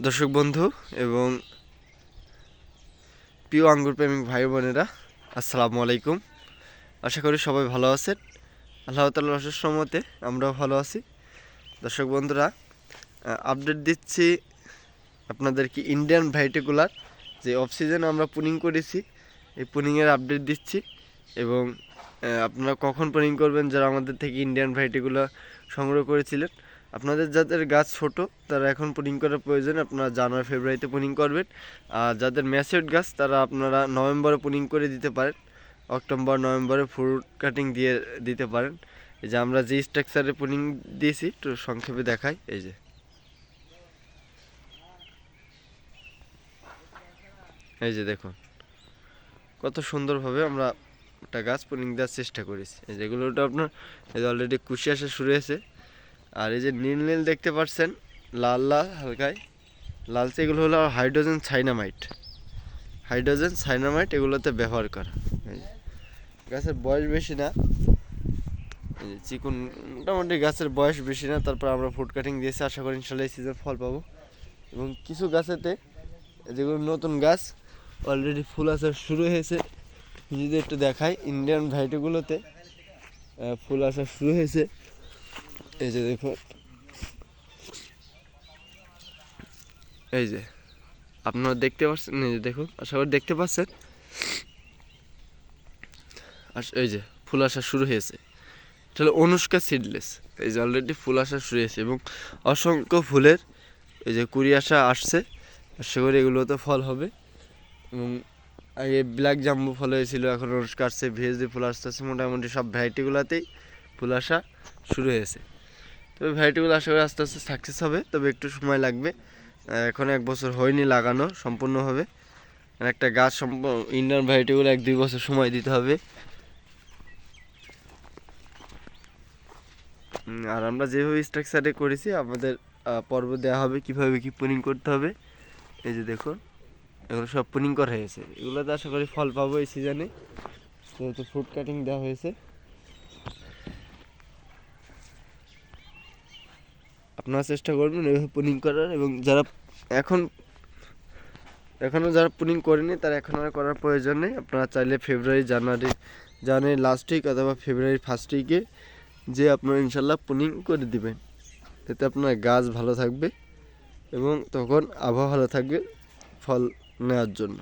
দর্শক বন্ধু এবং প্রিয় আঙ্গুর প্রেমিক ভাই বোনেরা, আসসালামু আলাইকুম। আশা করি সবাই ভালো আছেন। আল্লাহ তাল্লাহ সম্মতে আমরাও ভালো আছি। দর্শক বন্ধুরা আপডেট দিচ্ছি আপনাদেরকে ইন্ডিয়ান ভাইটিকুলার যে অফ সিজনে আমরা পুনিং করেছি, এই পুনিংয়ের আপডেট দিচ্ছি এবং আপনারা কখন পুনিং করবেন? যারা আমাদের থেকে ইন্ডিয়ান ভাইটিগুলো সংগ্রহ করেছিলেন, আপনাদের যাদের গাছ ছোট, তারা এখন পুনিং করার প্রয়োজন, আপনারা জানুয়ারি, ফেব্রুয়ারিতে পুনিং করবেন। আর যাদের ম্যাসিউড গাছ, তারা আপনারা নভেম্বরে পুনিং করে দিতে পারেন। অক্টোবর, নভেম্বরে ফ্রুট কাটিং দিয়ে দিতে পারেন। এই যে আমরা যে স্ট্রাকচারে পুনিং দিয়েছি, একটু সংক্ষেপে দেখাই, এই যে। এই যে দেখুন, কত সুন্দরভাবে আমরা একটা গাছ পুনিং দেওয়ার চেষ্টা করেছি। যেগুলো ওটা আপনার, এই যে অলরেডি কুশি আসা শুরু হয়েছে। আর এই যে নীল নীল দেখতে পাচ্ছেন, লাল লাল হালকায়। লালচে এগুলো হলো হাইড্রোজেন সাইনামাইট হাইড্রোজেন সাইনামাইট এগুলোতে ব্যবহার করা। গাছের বয়স বেশি না। চিকুন, মোটামুটি গাছের বয়স বেশি না। তারপর আমরা ফুড কাটিং দিয়েছি। আশা করি ইনশাল্লাহ এই সিজন ফল পাবো। এবং কিছু গাছেতে যেগুলো নতুন গাছ অলরেডি ফুল আসা শুরু হয়েছে। যদি একটু দেখাই ইন্ডিয়ান ভ্যারাইটিগুলোতে ফুল আসা শুরু হয়েছে। এই যে দেখুন। এই যে, আপনারা দেখতে পাচ্ছেন এই যে দেখুন, আশা করি দেখতে পাচ্ছেন। আর এই যে, ফুল আসা শুরু হয়েছে। এটা হলো অনুষ্কা সিডলেস এই যে অলরেডি ফুল আসা শুরু হয়েছে এবং অসংখ্য ফুলের এই যে কুড়ি আসা আসছে। আশা করি এগুলোতে ফল হবে এবং আগে ব্ল্যাক জাম্বু ফল হয়েছিল, এখন অনুষ্কা আসছে ভেজে ফুল আসতে আসছে মোটামুটি সব ভ্যারাইটিগুলোতেই ফুল আসা শুরু হয়েছে। তবে ভ্যারাইটিগুলো আশা করি আস্তে আস্তে সাকসেস হবে, তবে একটু সময় লাগবে। এখন এক বছর হয়নি লাগানো, সম্পূর্ণভাবে। একটা গাছ সম্প ইন্ডিয়ান ভ্যারাইটিগুলো এক দুই বছর সময় দিতে হবে। আর আমরা যেভাবে স্ট্রাকচারে করেছি, আমাদের পর্ব দেওয়া হবে, কীভাবে কি পুনিং করতে হবে। এই যে দেখুন। এগুলো সব পুনিং করা হয়েছে। এগুলোতে আশা করি ফল পাবো এই সিজনে যেহেতু ফ্রুট কাটিং দেওয়া হয়েছে। আপনারা চেষ্টা করবেন এভাবে পুনিং করার এবং যারা এখন এখনও যারা পুনিং করেনি, তারা এখন আর করার প্রয়োজন নেই। আপনারা চাইলে ফেব্রুয়ারি জানুয়ারি জানুয়ারি লাস্ট উইক অথবা ফেব্রুয়ারি ফার্স্ট উইকে যে আপনারা ইনশাল্লাহ পুনিং করে দিবেন। এতে আপনার গাছ ভালো থাকবে এবং তখন আবহাওয়া ভালো থাকবে, ফল নেওয়ার জন্য।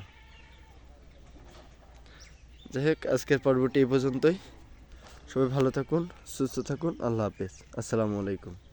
যাই হোক, আজকের পর্বটি এই পর্যন্তই। সবাই ভালো থাকুন, সুস্থ থাকুন। আল্লাহ হাফেজ। আসসালামু আলাইকুম।